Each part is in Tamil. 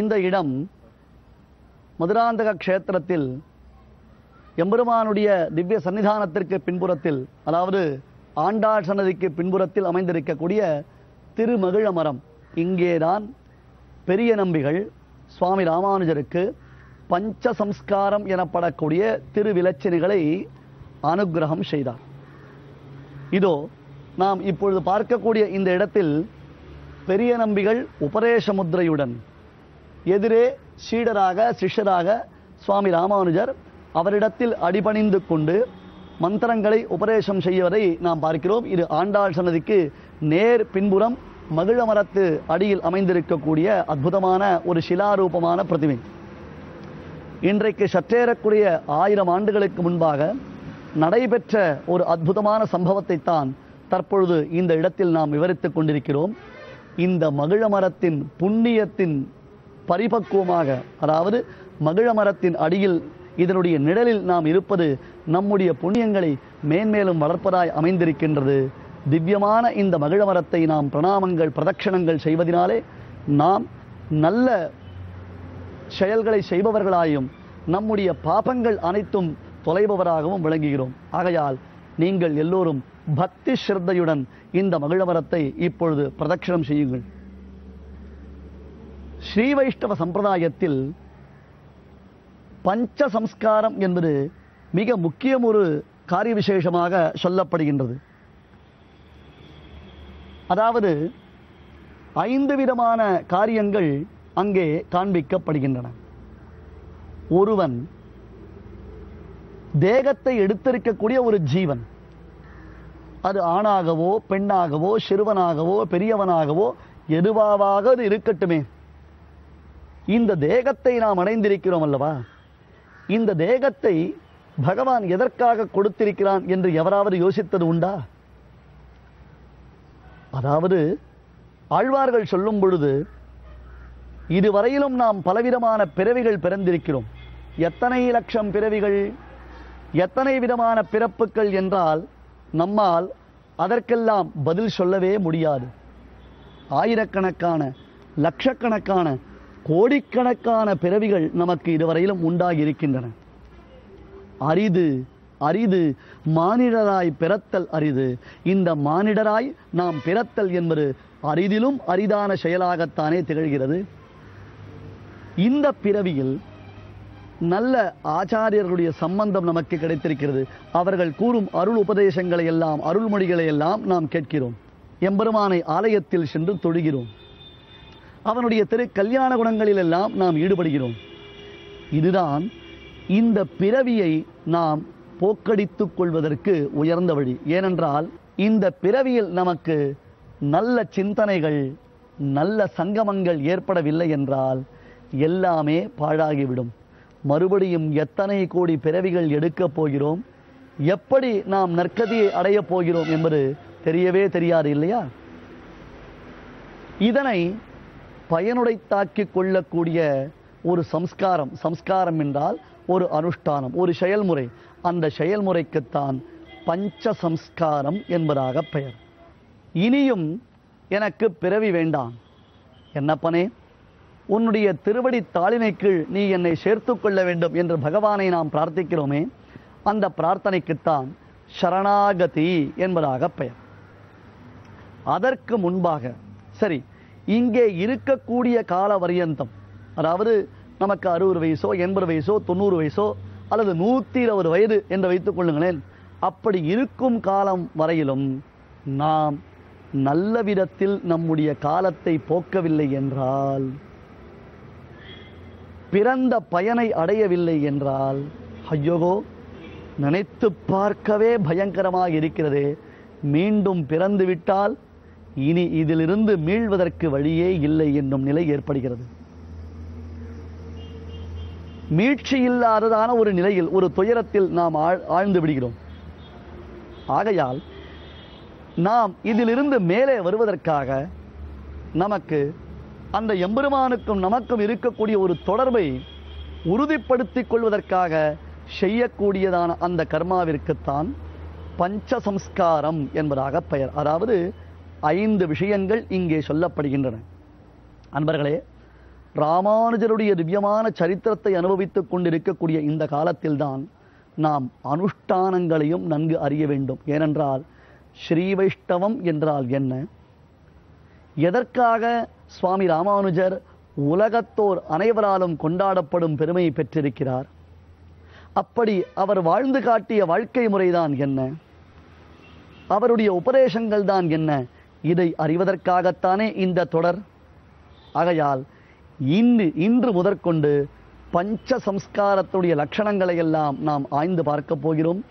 இந்த இடம் மதுராந்தக க்ஷேத்திரத்தில் எம்பெருமானுடைய திவ்ய சன்னிதானத்திற்கு பின்புறத்தில் அதாவது ஆண்டாள் சன்னதிக்கு பின்புறத்தில் அமைந்திருக்கக்கூடிய திருமகிழ மரம். இங்கேதான் பெரிய நம்பிகள் சுவாமி ராமானுஜருக்கு பஞ்ச சம்ஸ்காரம் எனப்படக்கூடிய திருவிலச்சினைகளை அனுக்கிரகம் செய்தார். இதோ நாம் இப்பொழுது பார்க்கக்கூடிய இந்த இடத்தில் பெரிய நம்பிகள் உபரேச முத்திரையுடன் எதிரே சீடராக சிஷ்யராக சுவாமி ராமானுஜர் அவரிடத்தில் அடிபணிந்து கொண்டு மந்திரங்களை உபதேசம் செய்வதை நாம் பார்க்கிறோம். இது ஆண்டாள் சன்னதிக்கு நேர் பின்புறம் மகிழ மரத்து அடியில் அமைந்திருக்கக்கூடிய அற்புதமான ஒரு சிலாரூபமான பிரதிமை. இன்றைக்கு சற்றேறக்கூடிய ஆயிரம் ஆண்டுகளுக்கு முன்பாக நடைபெற்ற ஒரு அற்புதமான சம்பவத்தை தான் தற்பொழுது இந்த இடத்தில் நாம் விவரித்துக் கொண்டிருக்கிறோம். இந்த மகிழ மரத்தின் புண்ணியத்தின் பரிபக்குவமாக அதாவது மகிழ மரத்தின் அடியில் இதனுடைய நிழலில் நாம் இருப்பது நம்முடைய புண்ணியங்களை மேன்மேலும் வளர்ப்பதாய் அமைந்திருக்கின்றது. திவ்யமான இந்த மகிழ மரத்தை நாம் பிரணாமங்கள் பிரதட்சணங்கள் செய்வதினாலே நாம் நல்ல செயல்களை செய்பவர்களாயும் நம்முடைய பாபங்கள் அனைத்தும் தொலைபவராகவும் விளங்குகிறோம். ஆகையால் நீங்கள் எல்லோரும் பக்தி ஸ்ரத்தையுடன் இந்த மகிழமரத்தை இப்பொழுது பிரதட்சணம் செய்யுங்கள். ஸ்ரீ வைஷ்ணவ சம்பிரதாயத்தில் பஞ்ச சம்ஸ்காரம் என்பது மிக முக்கியம் ஒரு காரிய விசேஷமாக சொல்லப்படுகின்றது. அதாவது ஐந்து விதமான காரியங்கள் அங்கே காண்பிக்கப்படுகின்றன. ஒருவன் தேகத்தை எடுத்திருக்கக்கூடிய ஒரு ஜீவன். அது ஆணாகவோ பெண்ணாகவோ சிறுவனாகவோ பெரியவனாகவோ எதுவாக அது இருக்கட்டுமே. இந்த தேகத்தை நாம் அடைந்திருக்கிறோம் அல்லவா? இந்த தேகத்தை பகவான் எதற்காக கொடுத்திருக்கிறான் என்று எவராவது யோசித்தது உண்டா? அதாவது ஆழ்வார்கள் சொல்லும் பொழுது இதுவரையிலும் நாம் பலவிதமான பிறவிகள் பிறந்திருக்கிறோம். எத்தனை லட்சம் பிறவிகள்? எத்தனை விதமான பிறப்புகள் என்றால் நம்மால் அதற்கெல்லாம் பதில் சொல்லவே முடியாது. ஆயிரக்கணக்கான லட்சக்கணக்கான கோடிக்கணக்கான பிறவிகள் நமக்கு இதுவரையிலும் உண்டாகி இருக்கின்றன அரிது அரிது மானிடராய் பிறத்தல் அரிது. இந்த மானிடராய் நாம் பிறத்தல் என்பது அரிதிலும் அரிதான செயலாகத்தானே திகழ்கிறது. இந்த பிறவியில் நல்ல ஆச்சாரியர்களுடைய சம்பந்தம் நமக்கு கிடைத்திருக்கிறது. அவர்கள் கூறும் அருள் உபதேசங்களை எல்லாம் அருள்மொழிகளை எல்லாம் நாம் கேட்கிறோம். எம்பெருமானை ஆலயத்தில் சென்று தொழுகிறோம். அவனுடைய திரு கல்யாண குணங்களிலெல்லாம் நாம் ஈடுபடுகிறோம். இதுதான் இந்த பிறவியை நாம் போக்கடித்துக் கொள்வதற்கு உயர்ந்த வழி. ஏனென்றால் இந்த பிறவியில் நமக்கு நல்ல சிந்தனைகள் நல்ல சங்கமங்கள் ஏற்படவில்லை என்றால் எல்லாமே பாழாகிவிடும். மறுபடியும் எத்தனை கோடி பிறவிகள் எடுக்கப் போகிறோம்? எப்படி நாம் நற்கதியை அடையப் போகிறோம் என்பது தெரியவே தெரியாது இல்லையா? இதனை பயனுடைத்தாக்கிக் கொள்ளக்கூடிய ஒரு சம்ஸ்காரம் சம்ஸ்காரம் என்றால் ஒரு அனுஷ்டானம் ஒரு செயல்முறை. அந்த செயல்முறைக்குத்தான் பஞ்ச சம்ஸ்காரம் என்பதாக பெயர். இனியும் எனக்கு பிறவி வேண்டாம். என்னப்பனே உன்னுடைய திருவடி தாளினை கீழ் நீ என்னை சேர்த்து கொள்ள வேண்டும் என்று பகவானை நாம் பிரார்த்திக்கிறோமே அந்த பிரார்த்தனைக்குத்தான் சரணாகதி என்பதாக பெயர். அதற்கு முன்பாக சரி இங்கே இருக்கக்கூடிய கால வரியந்தம் அதாவது நமக்கு அறுபது வயசோ எண்பது வயசோ தொண்ணூறு வயசோ அல்லது நூற்றி இருபது வயது என்று வைத்துக் கொள்ளுங்களேன். அப்படி இருக்கும் காலம் வரையிலும் நாம் நல்ல விதத்தில் நம்முடைய காலத்தை போக்கவில்லை என்றால் பிறந்த பயனை அடையவில்லை என்றால் ஐயோகோ நினைத்து பார்க்கவே பயங்கரமாக இருக்கிறதே மீண்டும் பிறந்து விட்டால் இனி இதிலிருந்து மீள்வதற்கு வழியே இல்லை என்னும் நிலை ஏற்படுகிறது. மீட்சி இல்லாததான ஒரு நிலையில் ஒரு துயரத்தில் நாம் ஆழ்- ஆழ்ந்து விடுகிறோம். ஆகையால் நாம் இதிலிருந்து மேலே வருவதற்காக நமக்கு அந்த எம்பெருமானுக்கும் நமக்கும் இருக்கக்கூடிய ஒரு தொடர்பை உறுதிப்படுத்திக் கொள்வதற்காக செய்யக்கூடியதான அந்த கர்மாவிற்குத்தான் பஞ்சசம்ஸ்காரம் என்பதாக பெயர். அதாவது ஐந்து விஷயங்கள் இங்கே சொல்லப்படுகின்றன. அன்பர்களே ராமானுஜருடைய திவ்யமான சரித்திரத்தை அனுபவித்துக் கொண்டிருக்கக்கூடிய இந்த காலத்தில்தான் நாம் அனுஷ்டானங்களையும் நன்கு அறிய வேண்டும். ஏனென்றால் ஸ்ரீ வைஷ்ணவம் என்றால் என்ன? எதற்காக சுவாமி ராமானுஜர் உலகத்தோர் அனைவராலும் கொண்டாடப்படும் பெருமையை பெற்றிருக்கிறார்? அப்படி அவர் வாழ்ந்து காட்டிய வாழ்க்கை முறைதான் என்ன? அவருடைய உபதேசங்கள் தான் என்ன? இதை அறிவதற்காகத்தானே இந்த தொடர்? ஆகையால் இன்று இன்று முதற்கொண்டு பஞ்ச சம்ஸ்காரத்துடைய லட்சணங்களை எல்லாம் நாம் ஆய்ந்து பார்க்க போகிறோம்.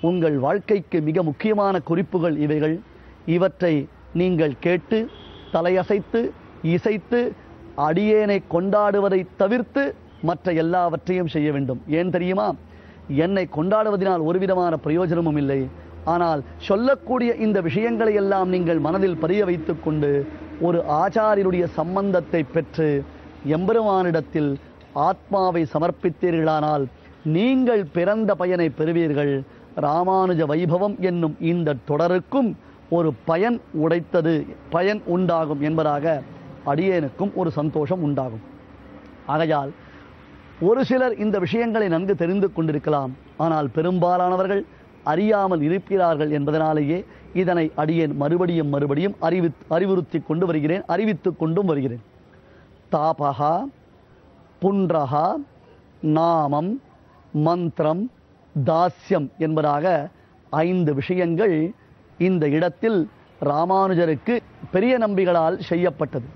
உங்கள் வாழ்க்கைக்கு மிக முக்கியமான குறிப்புகள் இவைகள். இவற்றை நீங்கள் கேட்டு தலையசைத்து இசைத்து அடியேனை கொண்டாடுவதை தவிர்த்து மற்ற எல்லாவற்றையும் செய்ய வேண்டும். ஏன் தெரியுமா? என்னை கொண்டாடுவதனால் ஒரு விதமான பிரயோஜனமும் இல்லை. ஆனால் சொல்லக்கூடிய இந்த விஷயங்களை எல்லாம் நீங்கள் மனதில் பதிய வைத்துக் கொண்டு ஒரு ஆச்சாரியருடைய சம்பந்தத்தை பெற்று எம்பெருமானிடத்தில் ஆத்மாவை சமர்ப்பித்தீர்களானால் நீங்கள் பிறந்த பயனை பெறுவீர்கள். ராமானுஜ வைபவம் என்னும் இந்த தொடருக்கும் ஒரு பயன் உடைத்தது பயன் உண்டாகும் என்பதாக அடியேனுக்கும் ஒரு சந்தோஷம் உண்டாகும். ஆகையால் ஒரு சிலர் இந்த விஷயங்களை நன்கு தெரிந்து கொண்டிருக்கலாம். ஆனால் பெரும்பாலானவர்கள் அறியாமல் இருக்கிறார்கள் என்பதனாலேயே இதனை அடியேன் மறுபடியும் மறுபடியும் அறிவி அறிவுறுத்தி கொண்டு வருகிறேன் அறிவித்து கொண்டும் வருகிறேன். தாபகா புன்றகா நாமம் மந்திரம் தாஸ்யம் என்பதாக ஐந்து விஷயங்கள் இந்த இடத்தில் ராமானுஜருக்கு பெரிய நம்பிகளால் செய்யப்பட்டது.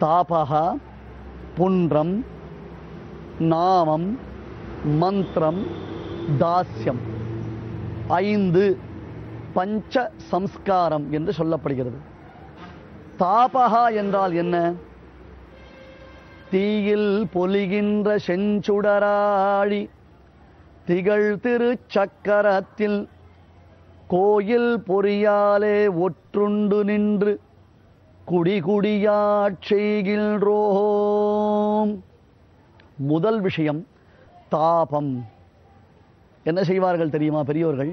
தாபகா புன்றம் நாமம் மந்திரம் தாஸ்யம். ஐந்து பஞ்ச சம்ஸ்காரம் என்று சொல்லப்படுகிறது. தாபகா என்றால் என்ன? தீயில் பொலிகின்ற செஞ்சுடராழி திகழ் திருச்சக்கரத்தில் கோயில் பொறியாலே ஒற்றுண்டு நின்று குடிகுடியாட்செய்கின்றோம் முதல் விஷயம் தாபம். என்ன செய்வார்கள் தெரியுமா பெரியோர்கள்?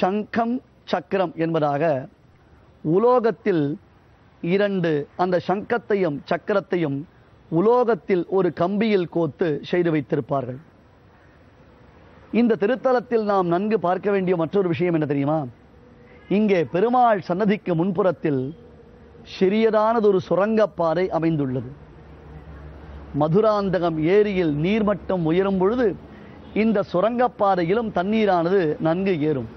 சங்கம் சக்கரம் என்பதாக உலோகத்தில் இரண்டு அந்த சங்கத்தையும் சக்கரத்தையும் உலோகத்தில் ஒரு கம்பியில் கோத்து செய்து வைத்திருப்பார்கள். இந்த திருத்தலத்தில் நாம் நன்கு பார்க்க வேண்டிய மற்றொரு விஷயம் என்ன தெரியுமா? இங்கே பெருமாள் சன்னதிக்கு முன்புறத்தில் சிறியதானதொரு சுரங்கப்பாறை அமைந்துள்ளது. மதுராந்தகம் ஏரியில் நீர்மட்டம் உயரும் பொழுது இந்த சுரங்கப்பாதையிலும் தண்ணீரானது நன்கு ஏறும்.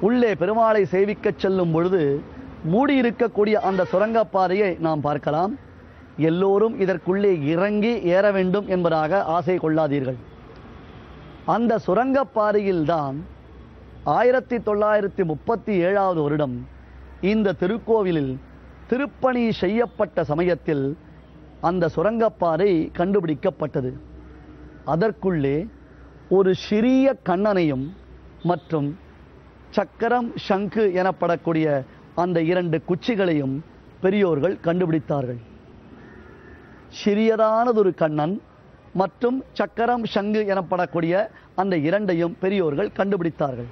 உள்ளே பெருமாளை சேவிக்கச் செல்லும் பொழுது மூடியிருக்கக்கூடிய அந்த சுரங்கப்பாதையை நாம் பார்க்கலாம். எல்லோரும் இதற்குள்ளே இறங்கி ஏற வேண்டும் என்பதாக ஆசை கொள்ளாதீர்கள். அந்த சுரங்கப்பாதையில்தான் ஆயிரத்தி தொள்ளாயிரத்தி முப்பத்தி ஏழாவது வருடம் இந்த திருக்கோவிலில் திருப்பணி செய்யப்பட்ட சமயத்தில் அந்த சுரங்கப்பாதை கண்டுபிடிக்கப்பட்டது. அதற்குள்ளே ஒரு சிறிய கண்ணனையும் மற்றும் சக்கரம் ஷங்கு எனப்படக்கூடிய அந்த இரண்டு குச்சிகளையும் பெரியோர்கள் கண்டுபிடித்தார்கள். சிறியதானதொரு கண்ணன் மற்றும் சக்கரம் சங்கு எனப்படக்கூடிய அந்த இரண்டையும் பெரியோர்கள் கண்டுபிடித்தார்கள்.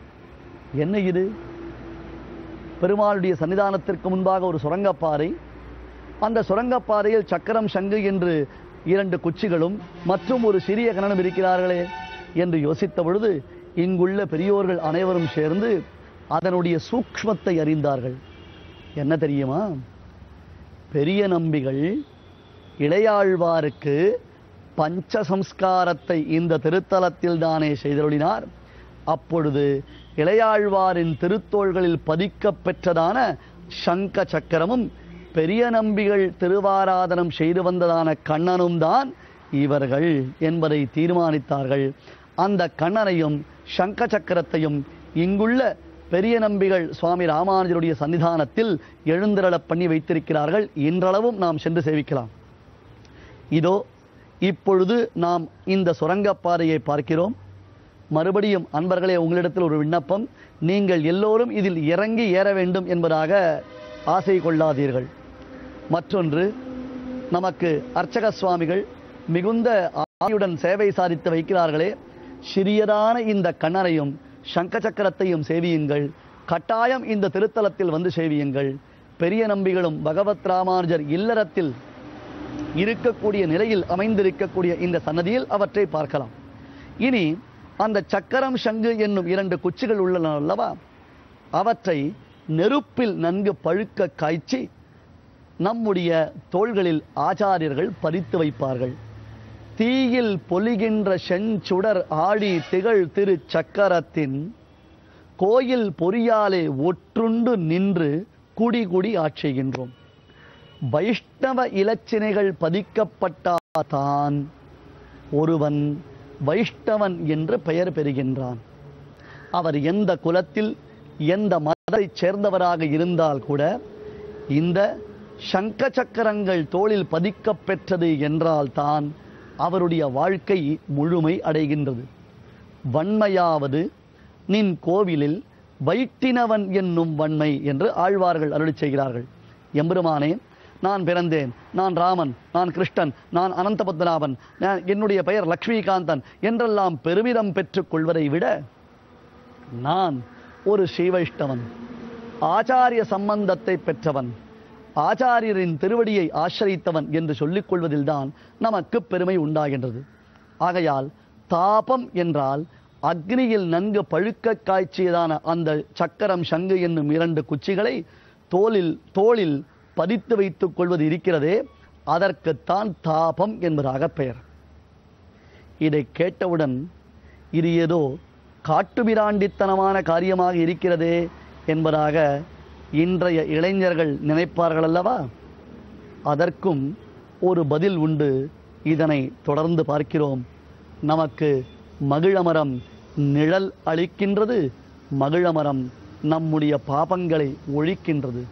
என்ன இது? பெருமாளுடைய சன்னிதானத்திற்கு முன்பாக ஒரு சுரங்கப்பாறை அந்த சுரங்கப்பாறையில் சக்கரம் சங்கு என்று இரண்டு குச்சிகளும் மற்றும் ஒரு சிறிய கணனும் இருக்கிறார்களே. என்று யோசித்த பொழுது இங்குள்ள பெரியோர்கள் அனைவரும் சேர்ந்து அதனுடைய சூக்ஷ்மத்தை அறிந்தார்கள். என்ன தெரியுமா? பெரிய நம்பிகள் இளையாழ்வாருக்கு பஞ்ச சம்ஸ்காரத்தை இந்த திருத்தலத்தில் தானே செய்தருளினார். அப்பொழுது இளையாழ்வாரின் திருத்தோள்களில் பதிக்கப்பெற்றதான சங்க சக்கரமும் பெரிய நம்பிகள் திருவாராதனம் செய்து வந்ததான கண்ணனும் தான் இவர்கள் என்பதை தீர்மானித்தார்கள். அந்த கண்ணனையும் சங்க சக்கரத்தையும் இங்குள்ள பெரிய நம்பிகள் சுவாமி ராமானுஜருடைய சன்னிதானத்தில் எழுந்திரளப் பண்ணி வைத்திருக்கிறார்கள். இன்றளவும் நாம் சென்று சேவிக்கலாம். இதோ இப்பொழுது நாம் இந்த சுரங்கப்பாதையை பார்க்கிறோம். மறுபடியும் அன்பர்களே உங்களிடத்தில் ஒரு விண்ணப்பம். நீங்கள் எல்லோரும் இதில் இறங்கி ஏற வேண்டும் என்பதாக ஆசை கொள்ளாதீர்கள். மற்றொன்று நமக்கு அர்ச்சக சுவாமிகள் மிகுந்த ஆயுடன் சேவை சாதித்து வைக்கிறார்களே. சிறியதான இந்த கண்ணனையும் சங்க சக்கரத்தையும் சேவியுங்கள். கட்டாயம் இந்த திருத்தலத்தில் வந்து சேவியுங்கள். பெரிய நம்பிகளும் பகவத் ராமானுஜர் இல்லறத்தில் இருக்கக்கூடிய நிலையில் அமைந்திருக்கக்கூடிய இந்த சன்னதியில் அவற்றை பார்க்கலாம். இனி அந்த சக்கரம் சங்கு என்னும் இரண்டு குச்சிகள் உள்ளன அல்லவா? அவற்றை நெருப்பில் நன்கு பழுக்க காய்ச்சி நம்முடைய தோள்களில் ஆச்சாரியர்கள் பறித்து வைப்பார்கள். தீயில் பொலிகின்ற செஞ்சுடர் ஆடி திகழ் திரு சக்கரத்தின் கோயில் பொறியாலே ஒற்றுண்டு நின்று குடி குடி ஆட்சிகின்றோம். வைஷ்ணவ இலச்சினைகள் பதிக்கப்பட்டாதான் ஒருவன் வைஷ்ணவன் என்று பெயர் பெறுகின்றான். அவர் எந்த குலத்தில் எந்த மதத்தைச் சேர்ந்தவராக இருந்தால் கூட இந்த சங்க சக்கரங்கள் தோளில் பதிக்கப்பெற்றது என்றால்தான் என்றால் தான் அவருடைய வாழ்க்கை முழுமை அடைகின்றது. வன்மையாவது நின் கோவிலில் வைட்டினவன் என்னும் வன்மை என்று ஆழ்வார்கள் அருளி செய்கிறார்கள். எம்பெருமானே நான் பிறந்தேன். நான் ராமன் நான் கிருஷ்ணன் நான் அனந்த பத்மநாபன் என்னுடைய பெயர் லக்ஷ்மிகாந்தன் என்றெல்லாம் பெருமிதம் பெற்றுக் கொள்வதை விட நான் ஒரு ஸ்ரீவைஷ்ணவன் ஆச்சாரிய சம்பந்தத்தை பெற்றவன். ஆச்சாரியரின் திருவடியை ஆசிரித்தவன் என்று சொல்லிக் கொள்வதில்தான் நமக்கு பெருமை உண்டாகின்றது. ஆகையால் தாபம் என்றால் அக்னியில் நன்கு பழுக்க காய்ச்சியதான அந்த சக்கரம் சங்கு என்னும் இரண்டு குச்சிகளை தோலில் தோளில் பதித்து வைத்துக் கொள்வது இருக்கிறதே அதற்குத்தான் தாபம் என்பதாக பெயர். இதை கேட்டவுடன் இது ஏதோ காட்டுமிராண்டித்தனமான காரியமாக இருக்கிறதே என்பதாக இன்றைய இளைஞர்கள் நினைப்பார்கள் அல்லவா? அதற்கும் ஒரு பதில் உண்டு. இதனை தொடர்ந்து பார்க்கிறோம். நமக்கு மகிழமரம் நிழல் அளிக்கின்றது. மகிழமரம் நம்முடைய பாபங்களை ஒழிக்கின்றது.